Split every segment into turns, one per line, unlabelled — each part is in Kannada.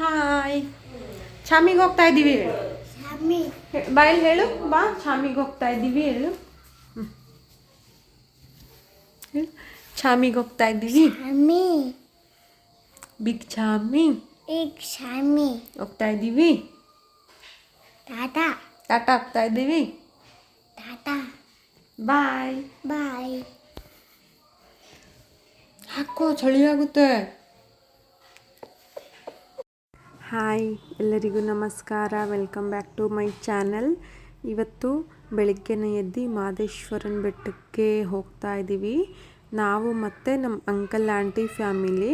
ಹಾಯ್ ಚಾಮಿಗೆ ಹೋಗ್ತಾ ಇದ್ದೀವಿ ಹೇಳು. ಬಾಯಲ್ಲಿ ಹೇಳು. ಬಾ ಚಾಮಿಗೆ ಹೋಗ್ತಾ ಇದ್ದೀವಿ ಹೇಳು. ಚಾಮಿಗೆ ಹೋಗ್ತಾ ಇದ್ದೀವಿ ಬಿಗ್
ಈಗ ಶಾಮಿ
ಹೋಗ್ತಾ ಇದ್ದೀವಿ
ಟಾಟಾ.
ಟಾಟಾ ಹೋಗ್ತಾ ಇದ್ದೀವಿ
ಟಾಟಾ.
ಬಾಯ್
ಬಾಯ್
ಹಾಕೋ ಚಳಿ ಆಗುತ್ತೆ. ಹಾಯ್, ಎಲ್ಲರಿಗೂ ನಮಸ್ಕಾರ. Welcome back to my channel ಇವತ್ತು ಬೆಳಗ್ಗೆನ ಎದ್ದು ಮಾದೇಶ್ವರನ ಬೆಟ್ಟಕ್ಕೆ ಹೋಗ್ತಾ ಇದ್ದೀವಿ. ನಾವು ಮತ್ತು ನಮ್ಮ ಅಂಕಲ್ ಆಂಟಿ ಫ್ಯಾಮಿಲಿ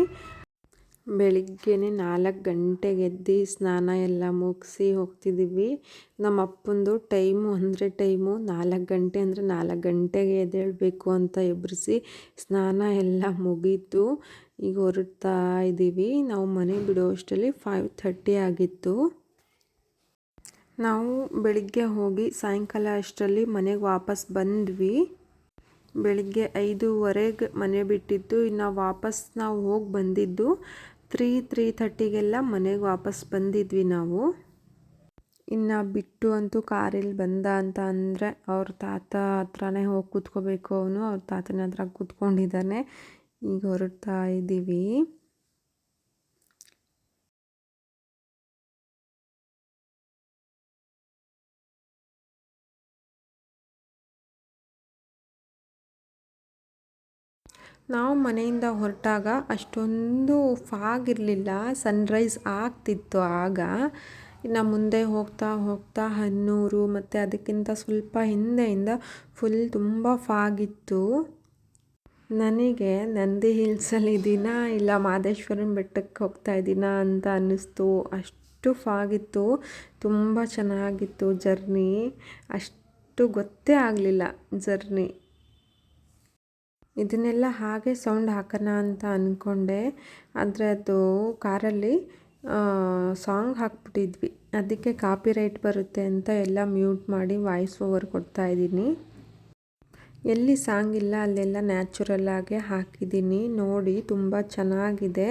ಬೆಳಿಗ್ಗೆನೆ ನಾಲ್ಕು ಗಂಟೆಗೆ ಎದ್ದು ಸ್ನಾನ ಎಲ್ಲ ಮುಗಿಸಿ ಹೋಗ್ತಿದ್ದೀವಿ ನಮ್ಮ ಅಪ್ಪಂದು ಟೈಮು ಅಂದರೆ ಟೈಮು ನಾಲ್ಕು ಗಂಟೆ ಅಂದರೆ ನಾಲ್ಕು ಗಂಟೆಗೆ ಎದ್ದೇಳಬೇಕು ಅಂತ ಎಬ್ಬರಿಸಿ ಸ್ನಾನ ಎಲ್ಲ ಮುಗೀತು. ಈಗ ಹೊರಡ್ತಾ ಇದ್ದೀವಿ ನಾವು ಮನೆ ಬಿಡೋ ಅಷ್ಟರಲ್ಲಿ ಫೈವ್ ಥರ್ಟಿ ಆಗಿತ್ತು. ನಾವು ಬೆಳಿಗ್ಗೆ ಹೋಗಿ ಸಾಯಂಕಾಲ ಅಷ್ಟರಲ್ಲಿ ಮನೆಗೆ ವಾಪಸ್ ಬಂದ್ವಿ. ಬೆಳಿಗ್ಗೆ ಐದೂವರೆಗೆ ಮನೆ ಬಿಟ್ಟಿದ್ದು ಇನ್ನು ವಾಪಸ್ ನಾವು ಹೋಗಿ ಬಂದಿದ್ದು ತ್ರೀ ತ್ರೀ ಥರ್ಟಿಗೆಲ್ಲ ಮನೆಗೆ ವಾಪಸ್ ಬಂದಿದ್ವಿ ನಾವು. ಇನ್ನು ಬಿಟ್ಟು ಅಂತೂ ಕಾರಲ್ಲಿ ಬಂದ ಅಂತ ಅಂದರೆ ಅವ್ರ ತಾತ ಹತ್ರನೇ ಹೋಗಿ ಕೂತ್ಕೋಬೇಕು ಅವನು, ಅವ್ರ ತಾತನ ಹತ್ರ ಕೂತ್ಕೊಂಡಿದ್ದಾನೆ. ಈಗ ಹೊರಡ್ತಾ ಇದ್ದೀವಿ ನಾವು ಮನೆಯಿಂದ ಹೊರಟಾಗ ಅಷ್ಟೊಂದು ಫಾಗ್ ಇರಲಿಲ್ಲ ಸನ್ರೈಸ್ ಆಗ್ತಿತ್ತು ಆಗ. ಇನ್ನು ಮುಂದೆ ಹೋಗ್ತಾ ಹೋಗ್ತಾ ಹನ್ನೂರು, ಮತ್ತು ಅದಕ್ಕಿಂತ ಸ್ವಲ್ಪ ಹಿಂದೆಯಿಂದ ಫುಲ್ ತುಂಬ ಫಾಗಿತ್ತು ನನಗೆ ನಂದಿ ಹಿಲ್ಸಲ್ಲಿ ದಿನ ಇಲ್ಲ, ಮಾದೇಶ್ವರನ ಬೆಟ್ಟಕ್ಕೆ ಹೋಗ್ತಾ ಇದ್ದೀನಾ ಅಂತ ಅನ್ನಿಸ್ತು. ಅಷ್ಟು ಫಾಗಿತ್ತು ತುಂಬ ಚೆನ್ನಾಗಿತ್ತು ಜರ್ನಿ ಅಷ್ಟು ಗೊತ್ತೇ ಆಗಲಿಲ್ಲ ಜರ್ನಿ ಇದನ್ನೆಲ್ಲ ಹಾಗೆ ಸೌಂಡ್ ಹಾಕೋಣ ಅಂತ ಅಂದ್ಕೊಂಡೆ ಆದರೆ ಅದು ಕಾರಲ್ಲಿ ಸಾಂಗ್ ಹಾಕ್ಬಿಟ್ಟಿದ್ವಿ. ಅದಕ್ಕೆ ಕಾಪಿ ರೈಟ್ ಬರುತ್ತೆ ಅಂತ ಎಲ್ಲ ಮ್ಯೂಟ್ ಮಾಡಿ ವಾಯ್ಸ್ ಓವರ್ ಕೊಡ್ತಾ ಇದ್ದೀನಿ. ಎಲ್ಲಿ ಸಾಂಗ್ ಇಲ್ಲ ಅಲ್ಲೆಲ್ಲ ನ್ಯಾಚುರಲ್ ಆಗಿ ಹಾಕಿದ್ದೀನಿ. ನೋಡಿ, ತುಂಬ ಚೆನ್ನಾಗಿದೆ.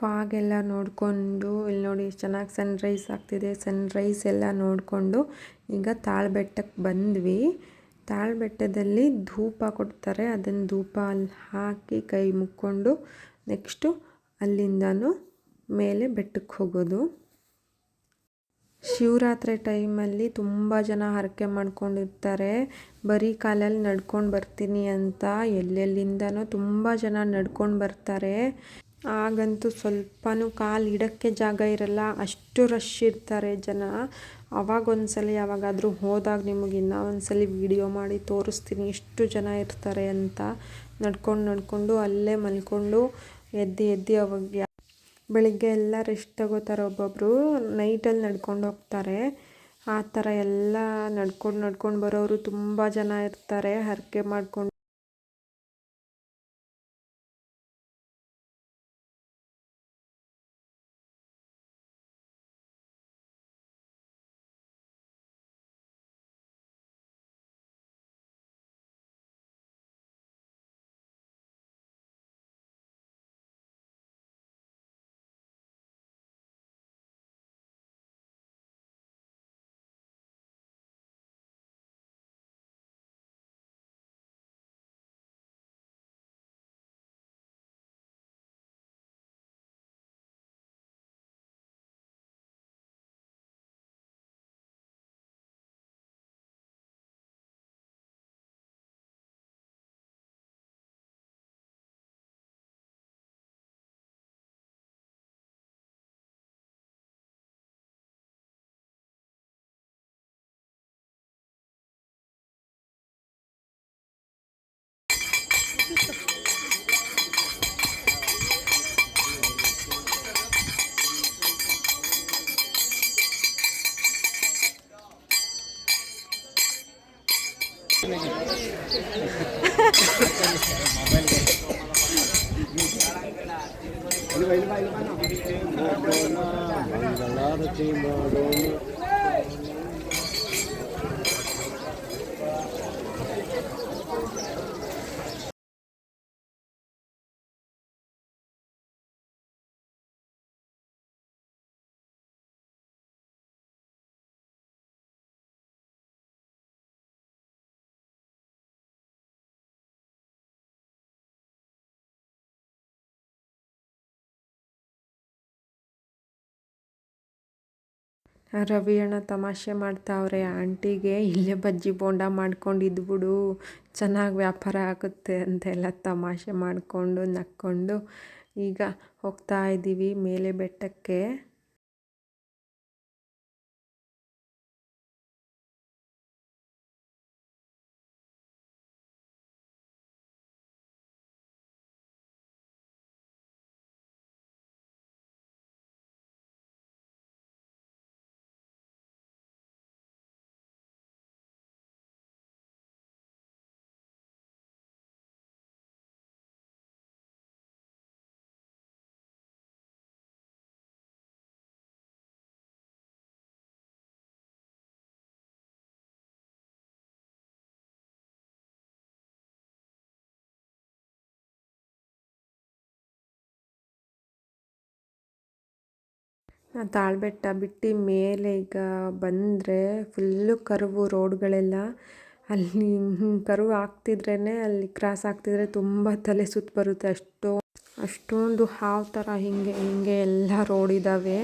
ಫಾಗ್ ಎಲ್ಲ ನೋಡಿಕೊಂಡು, ಇಲ್ಲಿ ನೋಡಿ ಎಷ್ಟು ಚೆನ್ನಾಗಿ ಸನ್ರೈಸ್ ಆಗ್ತಿದೆ. ಸನ್ರೈಸ್ ಎಲ್ಲ ನೋಡಿಕೊಂಡು ಈಗ ತಾಳ್ಬೆಟ್ಟಕ್ಕೆ ಬಂದ್ವಿ. ತಾಳ್ಬೆಟ್ಟದಲ್ಲಿ ಧೂಪ ಕೊಡ್ತಾರೆ. ಅದನ್ನು ಧೂಪ ಅಲ್ಲಿ ಹಾಕಿ ಕೈ ಮುಕ್ಕೊಂಡು ನೆಕ್ಸ್ಟು ಅಲ್ಲಿಂದನೂ ಮೇಲೆ ಬೆಟ್ಟಕ್ಕೆ ಹೋಗೋದು. ಶಿವರಾತ್ರಿ ಟೈಮಲ್ಲಿ ತುಂಬ ಜನ ಹರಕೆ ಮಾಡ್ಕೊಂಡಿರ್ತಾರೆ. ಬರೀ ಕಾಲಲ್ಲಿ ನಡ್ಕೊಂಡು ಬರ್ತೀನಿ ಅಂತ, ಎಲ್ಲೆಲ್ಲಿಂದನೂ ತುಂಬ ಜನ ನಡ್ಕೊಂಡು ಬರ್ತಾರೆ. ಆಗಂತೂ ಸ್ವಲ್ಪನೂ ಕಾಲು ಇಡೋಕ್ಕೆ ಜಾಗ ಇರಲ್ಲ. ಅಷ್ಟು ರಶ್ ಇರ್ತಾರೆ ಜನ. ಅವಾಗ ಒಂದ್ಸಲ ಯಾವಾಗಾದರೂ ಹೋದಾಗ ನಿಮಗೆ ಇನ್ನೂ ಒಂದ್ಸಲ ವೀಡಿಯೋ ಮಾಡಿ ತೋರಿಸ್ತೀನಿ. ಎಷ್ಟು ಜನ ಇರ್ತಾರೆ ಅಂತ ನಡ್ಕೊಂಡು ನಡ್ಕೊಂಡು ಅಲ್ಲೇ ಮಲ್ಕೊಂಡು ಎದ್ದು ಎದ್ದು ಅವಾಗ ಬೆಳಿಗ್ಗೆ ಎಲ್ಲ ರೆಸ್ಟ್ ತಗೋತಾರೆ ಒಬ್ಬೊಬ್ಬರು ನೈಟಲ್ಲಿ ನಡ್ಕೊಂಡು ಹೋಗ್ತಾರೆ. ಆ ಥರ ಎಲ್ಲ ನಡ್ಕೊಂಡು ನಡ್ಕೊಂಡು ಬರೋರು ತುಂಬ ಜನ ಇರ್ತಾರೆ. ಹರಕೆ ಮಾಡ್ಕೊಂಡು ರವಿ ಅಣ್ಣ ತಮಾಷೆ ಮಾಡ್ತಾವ್ರೆ, ಆಂಟಿಗೆ ಇಲ್ಲೇ ಬಜ್ಜಿ ಬೋಂಡ ಮಾಡ್ಕೊಂಡು ಇದ್ಬಿಡು ಚೆನ್ನಾಗಿ ವ್ಯಾಪಾರ ಆಗುತ್ತೆ ಅಂತೆಲ್ಲ ತಮಾಷೆ ಮಾಡಿಕೊಂಡು ನಕ್ಕೊಂಡು ಈಗ ಹೋಗ್ತಾ ಇದ್ದೀವಿ ಮೇಲೆ ಬೆಟ್ಟಕ್ಕೆ. ತಾಳ್ಬೆಟ್ಟ ಬಿಟ್ಟು ಮೇಲೆ ಈಗ ಬಂದರೆ ಫುಲ್ಲು ಕರ್ವು ರೋಡ್ಗಳೆಲ್ಲ ಅಲ್ಲಿ ಕರ್ವ್ ಆಗ್ತಿದ್ರೇ ಅಲ್ಲಿ ಕ್ರಾಸ್ ಆಗ್ತಿದ್ರೆ ತುಂಬ ತಲೆ ಸುತ್ತು ಬರುತ್ತೆ. ಅಷ್ಟೋ, ಅಷ್ಟೊಂದು ಹಾವು ಥರ ಹೀಗೆ ಹೀಗೆ ಎಲ್ಲ ರೋಡ್ ಇದ್ದಾವೆ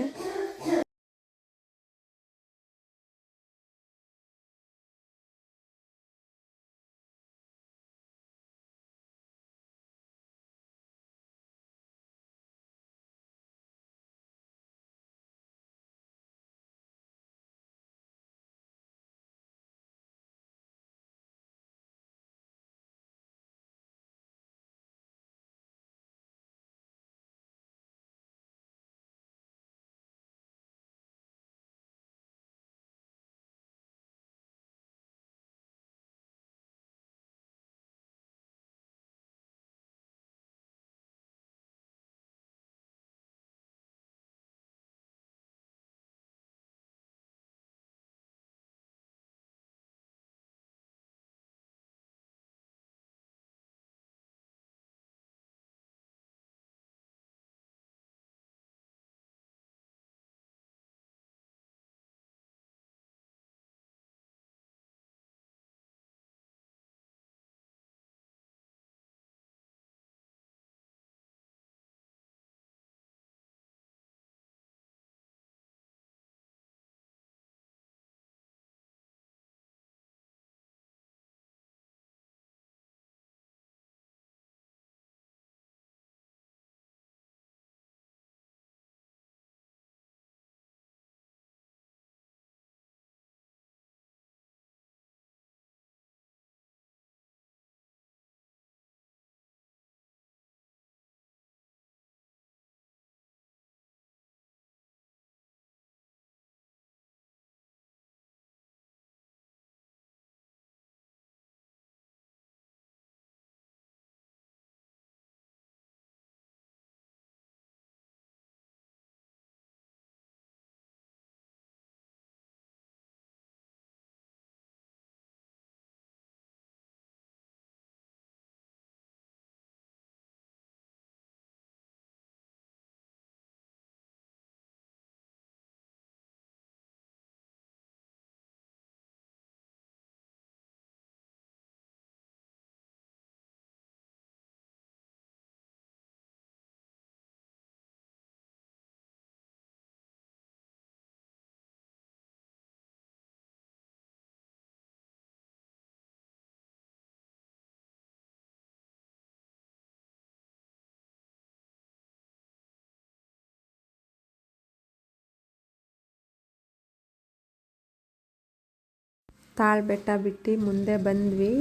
ತಾಳ್ ಬೆಟ್ಟ ಬಿಟ್ಟು ಮುಂದೆ ಬಂದ್ವಿ.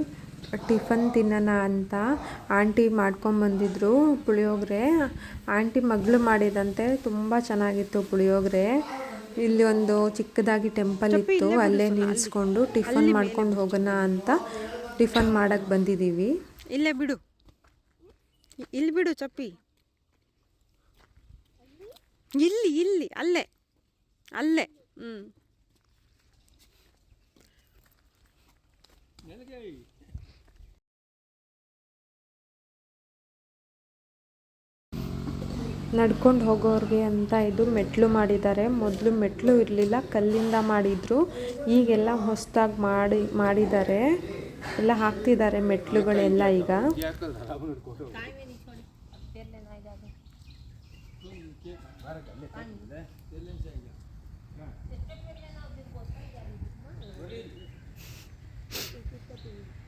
ಟಿಫನ್ ತಿನ್ನೋಣ ಅಂತ ಆಂಟಿ ಮಾಡ್ಕೊಂಬಂದಿದ್ರು ಪುಳಿಯೋಗರೆ. ಆಂಟಿ ಮಗಳು ಮಾಡಿದಂತೆ ತುಂಬ ಚೆನ್ನಾಗಿತ್ತು ಪುಳಿಯೋಗರೆ. ಇಲ್ಲಿ ಒಂದು ಚಿಕ್ಕದಾಗಿ ಟೆಂಪಲ್ ಇತ್ತು ಅಲ್ಲೇ ನಿಲ್ಲಿಸ್ಕೊಂಡು ಟಿಫನ್ ಮಾಡ್ಕೊಂಡು ಹೋಗೋಣ ಅಂತ ಟಿಫನ್ ಮಾಡೋಕ್ಕೆ ಬಂದಿದ್ದೀವಿ.
ಇಲ್ಲೇ ಬಿಡು. ಇಲ್ಲಿ ಬಿಡು ಚಪ್ಪಿ. ಇಲ್ಲಿ ಇಲ್ಲಿ ಅಲ್ಲೇ ಅಲ್ಲೇ ಹ್ಞೂ
ನಡ್ಕೊಂಡು ಹೋಗೋರಿಗೆ ಅಂತ ಇದು ಮೆಟ್ಲು ಮಾಡಿದ್ದಾರೆ. ಮೊದಲು ಮೆಟ್ಲು ಇರಲಿಲ್ಲ, ಕಲ್ಲಿಂದ ಮಾಡಿದ್ರು. ಈಗೆಲ್ಲ ಹೊಸದಾಗಿ ಮಾಡಿ, ಮಾಡಿದ್ದಾರೆ. ಎಲ್ಲ ಹಾಕ್ತಿದ್ದಾರೆ ಮೆಟ್ಲುಗಳೆಲ್ಲ ಈಗ.
嗯。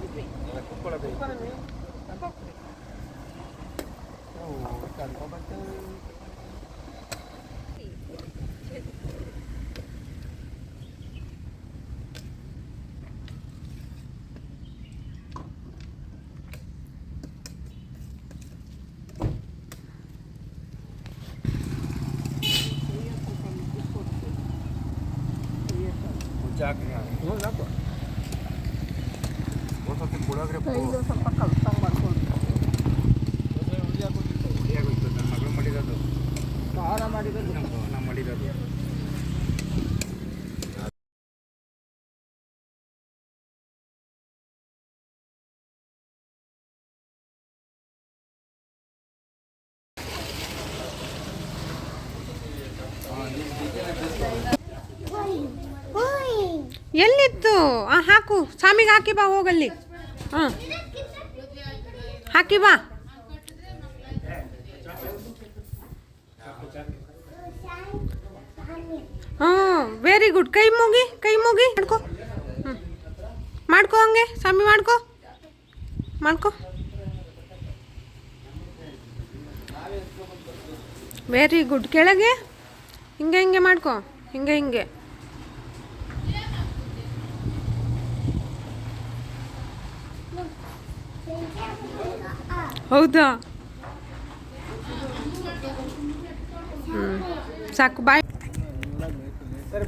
Cuccola per. Cuccola per. Oh, tanto, ma...
ಎಲ್ಲಿತ್ತು ಆ, ಹಾಕು. ಸ್ವಾಮಿಗೆ ಹಾಕಿ ಬಾ, ಹೋಗಲ್ಲಿ. ಹಾಂ. ಹಾಕಿ ಬಾ. ಹ್ಞೂ ವೆರಿ ಗುಡ್ ಕೈ ಮುಗಿ ಕೈ ಮುಗಿ. ಮಾಡ್ಕೊ. ಹ್ಞೂ ಮಾಡ್ಕೊ ಹಂಗೆ. ಸ್ವಾಮಿ, ಮಾಡ್ಕೊ. ಮಾಡ್ಕೊ. ವೆರಿ ಗುಡ್ ಕೆಳಗೆ? ಹಿಂಗೆ ಹಿಂಗೆ ಮಾಡ್ಕೊ. ಹಿಂಗೆ ಹಿಂಗೆ. ಹೌದಾ? ಹ್ಞೂ ಸಾಕು ಬಾಯ್
ಸರಿ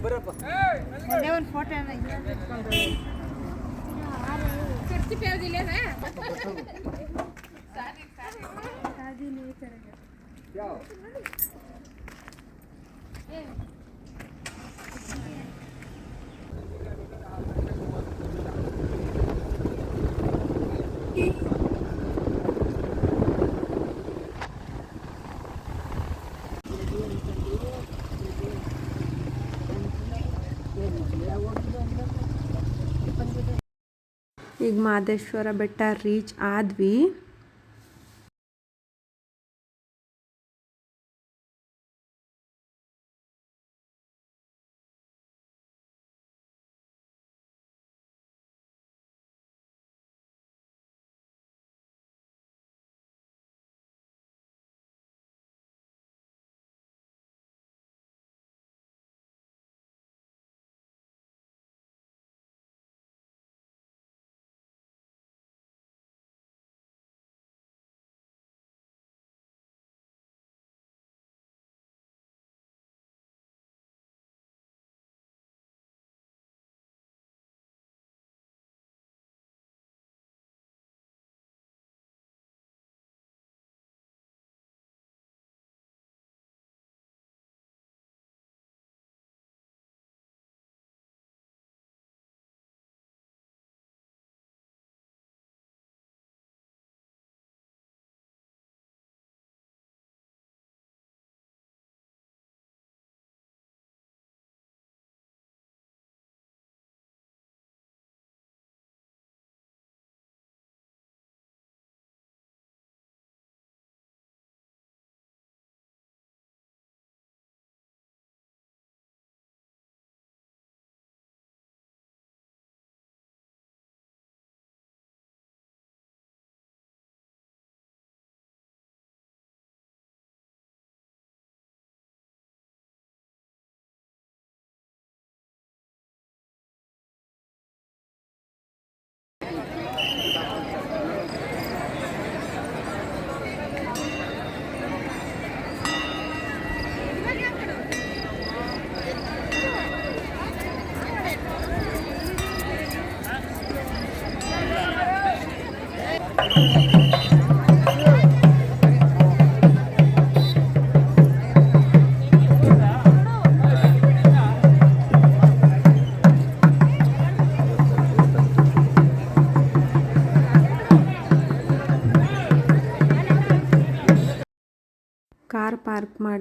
ಈಗ ಮಾದೇಶ್ವರ ಬೆಟ್ಟ ರೀಚ್ ಆದ್ವಿ.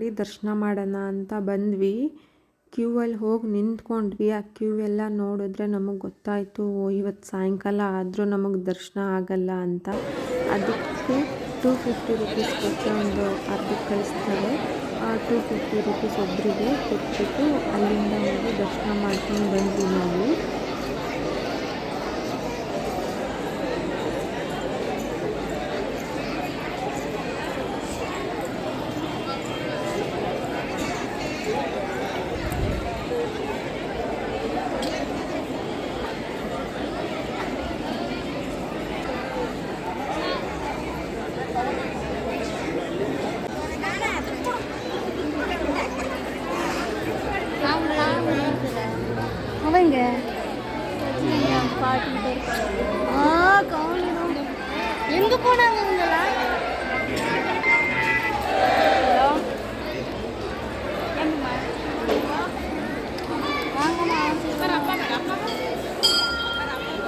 ಮಾಡಿ ದರ್ಶನ ಮಾಡೋಣ ಅಂತ ಬಂದ್ವಿ. ಕ್ಯೂ ಅಲ್ಲಿ ಹೋಗಿ ನಿಂತ್ಕೊಂಡ್ವಿ. ಆ ಕ್ಯೂ ಎಲ್ಲ ನೋಡಿದ್ರೆ ನಮಗೆ ಗೊತ್ತಾಯಿತು ಇವತ್ತು ಸಾಯಂಕಾಲ ಆದರೂ ನಮಗೆ ದರ್ಶನ ಆಗಲ್ಲ ಅಂತ. ಅದಕ್ಕೆ ಟೂ ಫಿಫ್ಟಿ ರುಪೀಸ್ ಕೊಟ್ಟು ಒಂದು ಅರ್ಧಕ್ಕೆ ಕಳಿಸ್ತಾರೆ. ಆ ಟೂ ಫಿಫ್ಟಿ ರುಪೀಸ್ ಒಬ್ಬರಿಗೆ ಕೊಟ್ಬಿಟ್ಟು ಅಲ್ಲಿಂದ ಹೋಗಿ ದರ್ಶನ ಮಾಡ್ಕೊಂಡು ಬಂದ್ವಿ ನಾವು.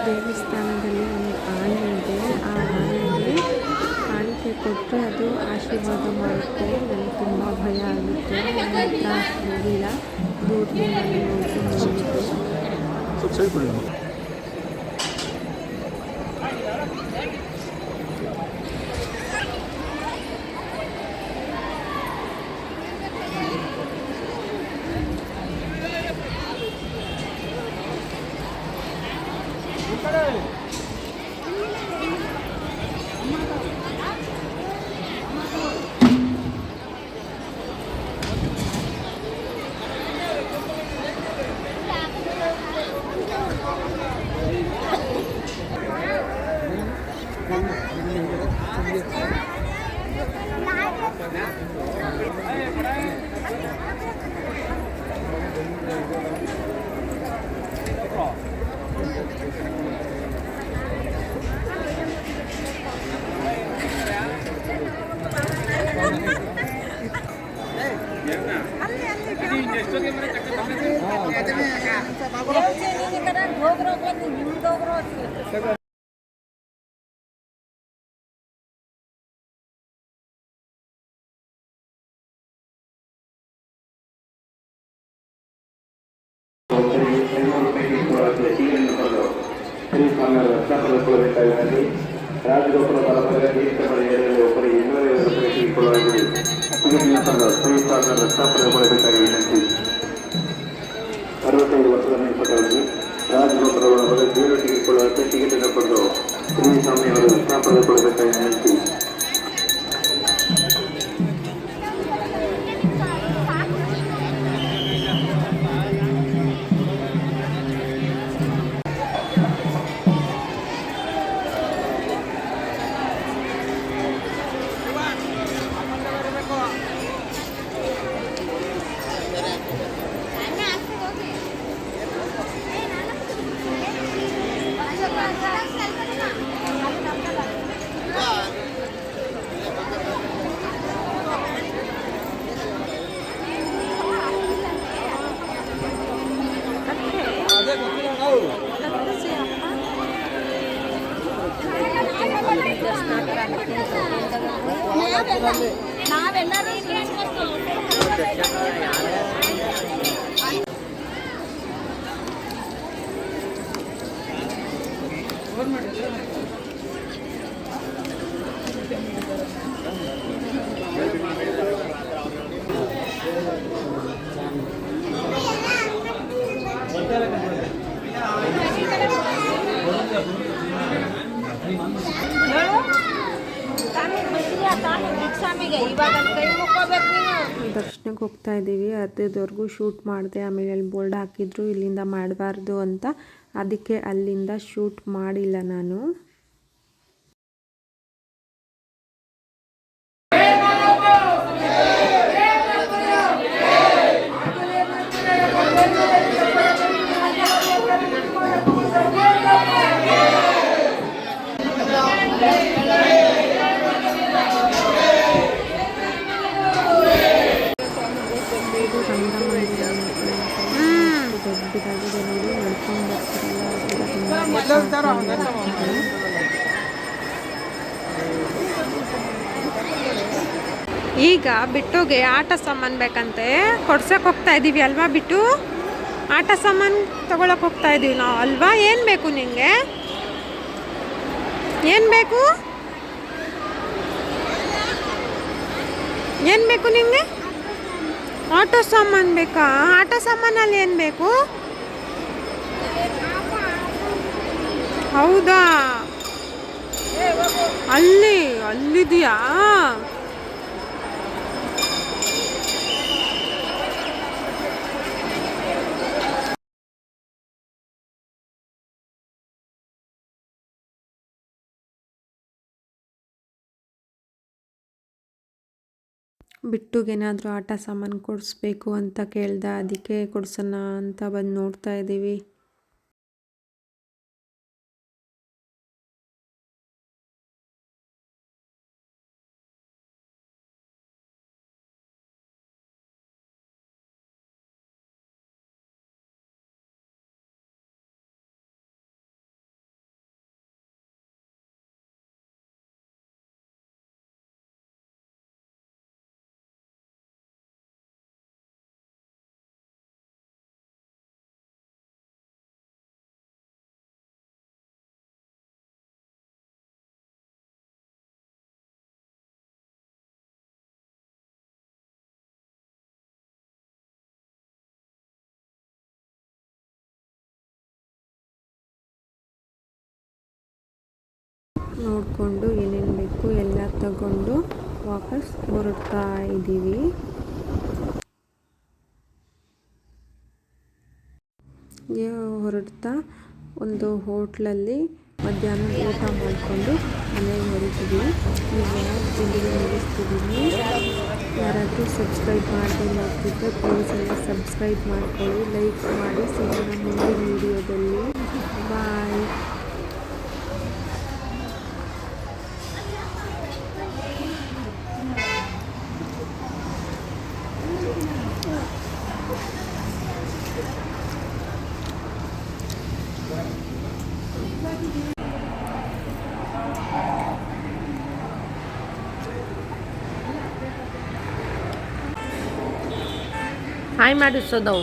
ದೇವಸ್ಥಾನದಲ್ಲಿ ಒಂದು ಆನೆ ಇದೆ. ಆ ಆನೆಗೆ ಕಾಣಿಕೆ ಕೊಟ್ಟರೆ ಅದು ಆಶೀರ್ವಾದ ಮಾಡುತ್ತೆ. ನನಗೆ ತುಂಬ ಭಯ ಆಗುತ್ತೆ. ನನ್ನ ಹತ್ರ ಹೋಗಿಲ್ಲ ದೂರದಿಂದ ನೋಡ್ಕೊಂಡು ಬಂದಿದ್ದು
ಸ್ವಲ್ಪ
தொலைவு சிகிச்சையில் தந்த சுயசார்ந்த ரத்தாப்படை படைப்பிற்காக விண்ணப்பி அறுபத்தைந்து வருஷம் மேற்பட்டவர்கள் ராஜ்கோபுரம் அவர்கள் ஜீரோ டிகிரி கொள்வதற்கு டிக்கெட் எனப்படுகிறோம் ஸ்ரீசாமி அவர்கள் ரத்தாப்படை படைப்பிற்காக
விண்ணப்பி ಹೋಗ್ತಾ ಇದ್ದೀವಿ. ಅರ್ಧದವರೆಗೂ ಶೂಟ್ ಮಾಡಿದೆ. ಆಮೇಲೆ ಅಲ್ಲಿ ಬೋರ್ಡ್ ಹಾಕಿದ್ರು. ಇಲ್ಲಿಂದ ಮಾಡಬಾರ್ದು ಅಂತ. ಅದಕ್ಕೆ ಅಲ್ಲಿಂದ ಶೂಟ್ ಮಾಡಿಲ್ಲ ನಾನು.
ಈಗ ಬಿಟ್ಟುಗೆ ಆಟ ಸಾಮಾನು ಬೇಕಂತೆ. ಕೊಡ್ಸಕ್ಕೆ ಹೋಗ್ತಾ ಇದ್ದೀವಿ ಅಲ್ವಾ ಬಿಟ್ಟು? ಆಟ ಸಾಮಾನು ತಗೊಳಕ್ ಹೋಗ್ತಾ ಇದ್ದೀವಿ ನಾವು. ಅಲ್ವಾ? ಏನು ಬೇಕು ನಿಮಗೆ ಏನು ಬೇಕು? ಏನು ಬೇಕು ನಿಮಗೆ ಆಟೋ ಸಾಮಾನು ಬೇಕಾ? ಆಟೋ ಸಾಮಾನಲ್ಲಿ ಏನು ಬೇಕು? ಹೌದಾ? ಅಲ್ಲಿ, ಅಲ್ಲಿದೆಯಾ?
ಬಿಟ್ಟುಗೇನಾದರೂ ಆಟ ಸಾಮಾನು ಕೊಡಿಸ್ಬೇಕು ಅಂತ ಕೇಳ್ದೆ, ಅದಕ್ಕೆ ಕೊಡ್ಸೋಣ ಅಂತ ಬಂದು ನೋಡ್ತಾ ಇದ್ದೀವಿ ನೋಡಿಕೊಂಡು ಏನೇನು ಬೇಕು ಎಲ್ಲ ತಗೊಂಡು ವಾಪಸ್ ಹೊರಡ್ತಾ ಇದ್ದೀವಿ. ಹೊರಡ್ತಾ ಒಂದು ಹೋಟ್ಲಲ್ಲಿ ಮಧ್ಯಾಹ್ನ ಊಟ ಮಾಡಿಕೊಂಡು ಮನೆಗೆ ಹೊರಟಿದ್ವಿ. ಈಗ ಮುಗಿಸ್ತಿದ್ದೀವಿ ಯಾರಾದರೂ ಸಬ್ಸ್ಕ್ರೈಬ್ ಮಾಡದೆ ನೋಡ್ತಿದ್ರೆ ಪ್ಲೀಸ್ ಎಲ್ಲ ಸಬ್ಸ್ಕ್ರೈಬ್ ಮಾಡ್ಕೊಳ್ಳಿ ಲೈಕ್ ಮಾಡಿ ಸಿಗೋಣ ಮುಂದಿನ ವೀಡಿಯೋದಲ್ಲಿ ಬಾಯ್
ಹಾಯ್ ಮಾಡಿಸೋದವು